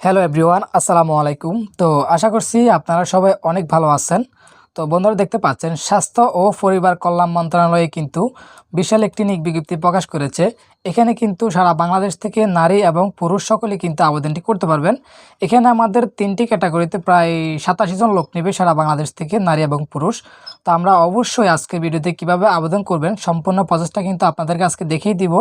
Hello everyone আসসালামু আলাইকুম তো আশা করছি আপনারা সবাই অনেক ভালো আছেন। তো বন্ধুরা দেখতে পাচ্ছেন, স্বাস্থ্য ও পরিবার কল্যাণ মন্ত্রণালয়ে কিন্তু বিশাল একটি নিক বিজ্ঞপ্তি প্রকাশ করেছে। এখানে কিন্তু সারা বাংলাদেশ থেকে নারী এবং পুরুষ সকলে কিন্তু আবেদনটি করতে পারবেন। এখানে আমাদের তিনটি ক্যাটাগরিতে প্রায় সাতাশি জন লোক নেবে সারা বাংলাদেশ থেকে নারী এবং পুরুষ। তো আমরা অবশ্যই আজকের ভিডিওতে কীভাবে আবেদন করবেন সম্পূর্ণ প্রসেসটা কিন্তু আপনাদেরকে আজকে দেখিয়ে দিব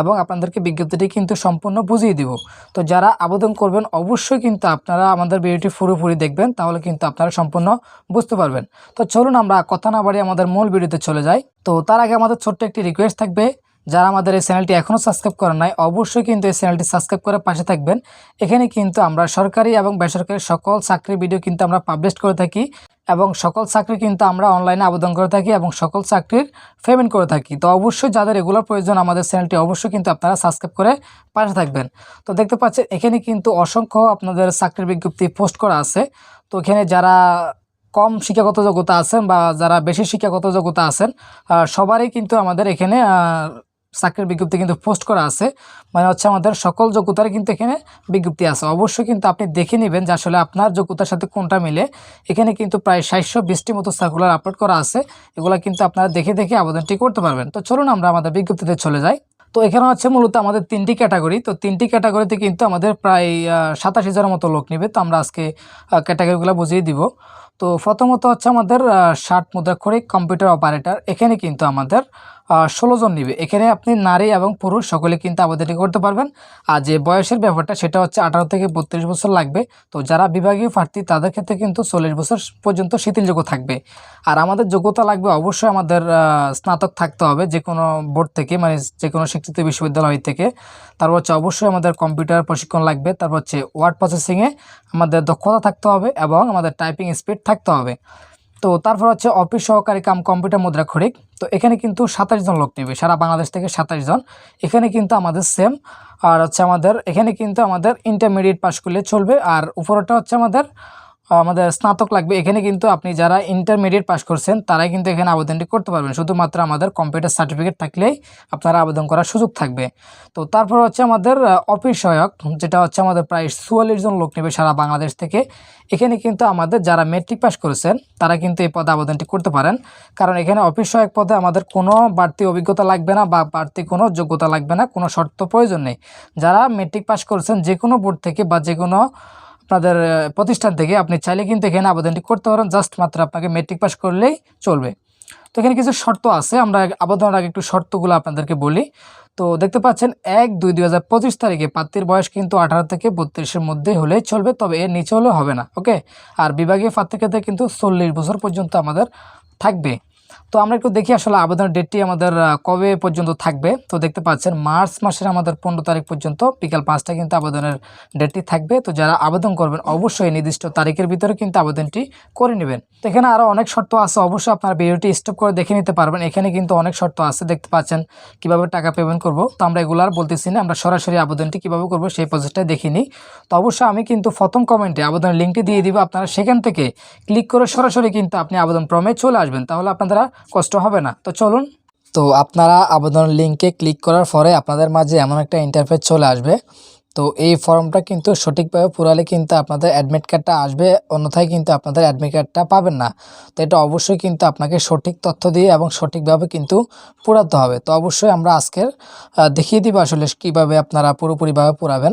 এবং আপনাদেরকে বিজ্ঞপ্তিটি কিন্তু সম্পূর্ণ বুঝিয়ে দিব। তো যারা আবেদন করবেন, অবশ্যই কিন্তু আপনারা আমাদের ভিডিওটি পুরোপুরি দেখবেন, তাহলে কিন্তু আপনারা সম্পূর্ণ বুঝতে পারবেন। তো চলুন আমরা কথা না বাড়িয়ে আমাদের মূল ভিডিওতে চলে যাই। তো তার আগে আমাদের ছোট্ট একটি রিকোয়েস্ট থাকবে যারা আমাদের এই চ্যানেলটি এখনও সাবস্ক্রাইব করেন নাই, অবশ্যই কিন্তু এই চ্যানেলটি সাবস্ক্রাইব করে পাশে থাকবেন। এখানে কিন্তু আমরা সরকারি এবং বেসরকারি সকল চাকরির ভিডিও কিন্তু আমরা পাবলিশ করে থাকি এবং সকল চাকরি কিন্তু আমরা অনলাইনে আবেদন করে থাকি এবং সকল চাকরির পেমেন্ট করে থাকি। তো অবশ্যই যাদের এগুলোর প্রয়োজন আমাদের চ্যানেলটি অবশ্যই কিন্তু আপনারা সাবস্ক্রাইব করে পাশে থাকবেন। তো দেখতে পাচ্ছেন, এখানে কিন্তু অসংখ্য আপনাদের চাকরির বিজ্ঞপ্তি পোস্ট করা আছে। তো এখানে যারা কম শিক্ষাগত যোগ্যতা আছেন বা যারা বেশি শিক্ষাগত যোগ্যতা আছেন সবারই কিন্তু আমাদের এখানে চাকরির বিজ্ঞপ্তি কিন্তু পোস্ট করা আছে। মানে হচ্ছে আমাদের সকল যোগ্যতার কিন্তু এখানে বিজ্ঞপ্তি আছে। অবশ্যই কিন্তু আপনি দেখে নেবেন যে আসলে আপনার যোগ্যতার সাথে কোনটা মিলে। এখানে কিন্তু প্রায় সাতশো বিশটি মতো সার্কুলার আপলোড করা আছে। এগুলো কিন্তু আপনারা দেখে দেখে আবেদনটি করতে পারবেন। তো চলুন আমরা আমাদের বিজ্ঞপ্তিতে চলে যাই। তো এখানে হচ্ছে মূলত আমাদের তিনটি ক্যাটাগরি তো তিনটি ক্যাটাগরিতে কিন্তু আমাদের প্রায় সাতাশ হাজারের মতো লোক নেবে। তো আমরা আজকে ক্যাটাগরিগুলো বুঝিয়ে দিব। তো প্রথমত হচ্ছে আমাদের ষাট মুদ্রাক্ষরিক কম্পিউটার অপারেটর এখানে কিন্তু আমাদের ষোলো জন নিবে। এখানে আপনি নারী এবং পুরুষ সকলে কিন্তু আবেদনটি করতে পারবেন। আর যে বয়সের ব্যাপারটা সেটা হচ্ছে আঠারো থেকে বত্রিশ বছর লাগবে। তো যারা বিভাগীয় প্রার্থী তাদের ক্ষেত্রে কিন্তু চল্লিশ বছর পর্যন্ত শিথিলযোগ্য থাকবে। আর আমাদের যোগ্যতা লাগবে অবশ্যই আমাদের স্নাতক থাকতে হবে যে কোনো বোর্ড থেকে মানে যে কোনো শিক্ষিত বিশ্ববিদ্যালয় থেকে। তারপর হচ্ছে অবশ্যই আমাদের কম্পিউটার প্রশিক্ষণ লাগবে। তারপর হচ্ছে ওয়ার্ড প্রসেসিংয়ে আমাদের দক্ষতা থাকতে হবে এবং আমাদের টাইপিং স্পিড থাকতে হবে। তো তারপর হচ্ছে অফিস সহকারী কাম কম্পিউটার মুদ্রা খরিক তো এখানে কিন্তু সাতাশ জন লোক নেবে, সারা বাংলাদেশ থেকে সাতাশ জন। এখানে কিন্তু আমাদের সেম আর হচ্ছে আমাদের, এখানে কিন্তু আমাদের ইন্টারমিডিয়েট পাস করলে চলবে। আর উপরটা হচ্ছে আমাদের আমাদের স্নাতক লাগবে। এখানে কিন্তু আপনি যারা ইন্টারমিডিয়েট পাস করছেন, তারাই কিন্তু এখানে আবেদনটি করতে পারবেন। শুধুমাত্র আমাদের কম্পিউটার সার্টিফিকেট থাকলেই আপনারা আবেদন করার সুযোগ থাকবে। তো তারপর হচ্ছে আমাদের অফিস সহায়ক, যেটা হচ্ছে আমাদের প্রায় চুয়াল্লিশ জন লোক নেবে সারা বাংলাদেশ থেকে। এখানে কিন্তু আমাদের যারা মেট্রিক পাস করেছেন, তারা কিন্তু এই পদে আবেদনটি করতে পারেন। কারণ এখানে অফিস সহায়ক পদে আমাদের কোনো বাড়তি অভিজ্ঞতা লাগবে না বা বাড়তি কোনো যোগ্যতা লাগবে না, কোনো শর্ত প্রয়োজন নেই। যারা মেট্রিক পাস করেছেন যে কোনো বোর্ড থেকে বা যে কোনো আপনাদের প্রতিষ্ঠান থেকে আপনি চাইলে কিন্তু এখানে আবেদনটি করতে পারেন। জাস্ট মাত্র আপনাকে মেট্রিক পাস করলেই চলবে। তো এখানে কিছু শর্ত আছে। আমরা আবেদনের আগে একটু শর্তগুলো আপনাদেরকে বলি। তো দেখতে পাচ্ছেন, এক দুই দুই হাজার পঁচিশ তারিখে প্রার্থীর বয়স কিন্তু আঠারো থেকে বত্রিশের মধ্যে হলেই চলবে, তবে এর নিচে হলেও হবে না, ওকে? আর বিভাগীয় প্রার্থীর কিন্তু চল্লিশ বছর পর্যন্ত আমাদের থাকবে। তো আমরা একটু দেখি আসলে আবেদনের ডেটটি আমাদের কবে পর্যন্ত থাকবে। তো দেখতে পাচ্ছেন, মার্চ মাসের আমাদের পনেরো তারিখ পর্যন্ত, বিকাল পাঁচটা কিন্তু আবেদনের ডেটটি থাকবে। তো যারা আবেদন করবেন, অবশ্যই নির্দিষ্ট তারিখের ভিতরে কিন্তু আবেদনটি করে নেবেন। তো এখানে আরও অনেক শর্ত আছে, অবশ্যই আপনারা ভিডিওটি স্টপ করে দেখে নিতে পারবেন। এখানে কিন্তু অনেক শর্ত আছে, দেখতে পাচ্ছেন কীভাবে টাকা পেমেন্ট করব। তো আমরা এগুলো আর বলতেছি না, আমরা সরাসরি আবেদনটি কীভাবে করব সেই প্রসেসটাই দেখে নিই। তো অবশ্যই আমি কিন্তু প্রথম কমেন্টে আবেদনের লিঙ্কটি দিয়ে দিব। আপনারা সেখান থেকে ক্লিক করে সরাসরি কিন্তু আপনি আবেদন ফর্মে চলে আসবেন। তাহলে আপনারা কষ্ট হবে না। তো চলুন। তো আপনারা আবেদন লিঙ্কে ক্লিক করার পরে আপনাদের মাঝে এমন একটা ইন্টারফেস চলে আসবে। তো এই ফর্মটা কিন্তু সঠিকভাবে পুরালে কিন্তু আপনাদের অ্যাডমিট কার্ডটা আসবে, অন্যথায় কিন্তু আপনাদের অ্যাডমিট কার্ডটা পাবেন না। তো এটা অবশ্যই কিন্তু আপনাকে সঠিক তথ্য দিয়ে এবং সঠিকভাবে কিন্তু পুরাতে হবে। তো অবশ্যই আমরা আজকের দেখিয়ে দিব আসলে কীভাবে আপনারা পুরোপুরিভাবে পুরাবেন।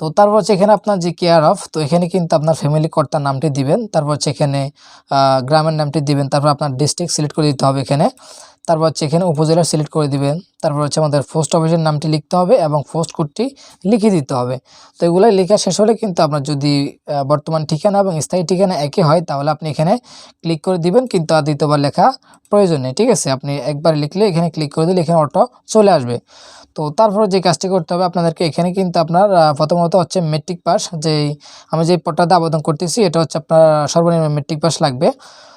তো তারপর হচ্ছে এখানে আপনার যে কেয়ার অফ তো এখানে কিন্তু আপনার ফ্যামিলি কর্তার নামটি দিবেন। তারপর হচ্ছে এখানে গ্রামের নামটি দিবেন। তারপর আপনার ডিস্ট্রিক্ট সিলেক্ট করে দিতে হবে এখানে। তারপর হচ্ছে এখানে উপজেলা সিলেক্ট করে দিবেন। তারপর হচ্ছে আমাদের পোস্ট অফিসের নামটি লিখতে হবে এবং পোস্ট কোডটি লিখে দিতে হবে। তো এগুলো লেখা শেষ হলে কিন্তু আপনার যদি বর্তমান ঠিকানা এবং স্থায়ী ঠিকানা একই হয়, তাহলে আপনি এখানে ক্লিক করে দিবেন, কিন্তু আর দ্বিতীয়বার লেখা প্রয়োজন নেই, ঠিক আছে? আপনি একবার লিখলে এখানে ক্লিক করে দিলে এখানে অটো চলে আসবে। তো তারপরে যে কাজটি করতে হবে, আপনাদেরকে এখানে কিন্তু আপনার প্রথমত হচ্ছে মেট্রিক পাস যেই আমি যে পট্টাতে আবেদন করতেছি, এটা হচ্ছে আপনার সর্বনিম্ন মেট্রিক পাস লাগবে।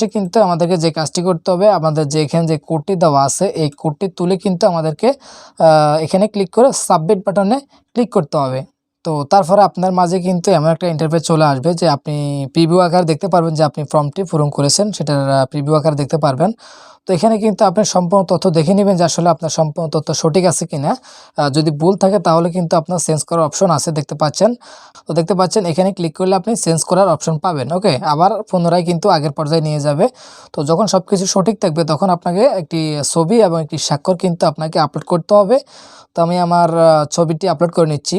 এসে কিন্তু আমাদেরকে যে কাজটি করতে হবে, আমাদের যে এখানে যে কোডটি দেওয়া আছে, এই কোডটি তুলে কিন্তু আমাদেরকে এখানে ক্লিক করে সাবমিট বাটনে ক্লিক করতে হবে। তো তারপরে আপনার মাঝে কিন্তু এমন একটা ইন্টারভিউ চলে আসবে যে আপনি প্রিভিউ আকার দেখতে পারবেন যে আপনি ফর্মটি পূরণ করেছেন, সেটার প্রিভিউ আকার দেখতে পারবেন। তো এখানে কিন্তু আপনি সম্পূর্ণ তথ্য দেখে নেবেন যে আসলে আপনার সম্পূর্ণ তথ্য সঠিক আছে কি না যদি ভুল থাকে তাহলে কিন্তু আপনার চেঞ্জ করার অপশন আছে দেখতে পাচ্ছেন। তো দেখতে পাচ্ছেন, এখানে ক্লিক করলে আপনি চেঞ্জ করার অপশন পাবেন ওকে আবার পুনরায় কিন্তু আগের পর্যায়ে নিয়ে যাবে। তো যখন সব কিছু সঠিক থাকবে তখন আপনাকে একটি ছবি এবং একটি স্বাক্ষর কিন্তু আপনাকে আপলোড করতে হবে। তো আমি আমার ছবিটি আপলোড করে নিচ্ছি।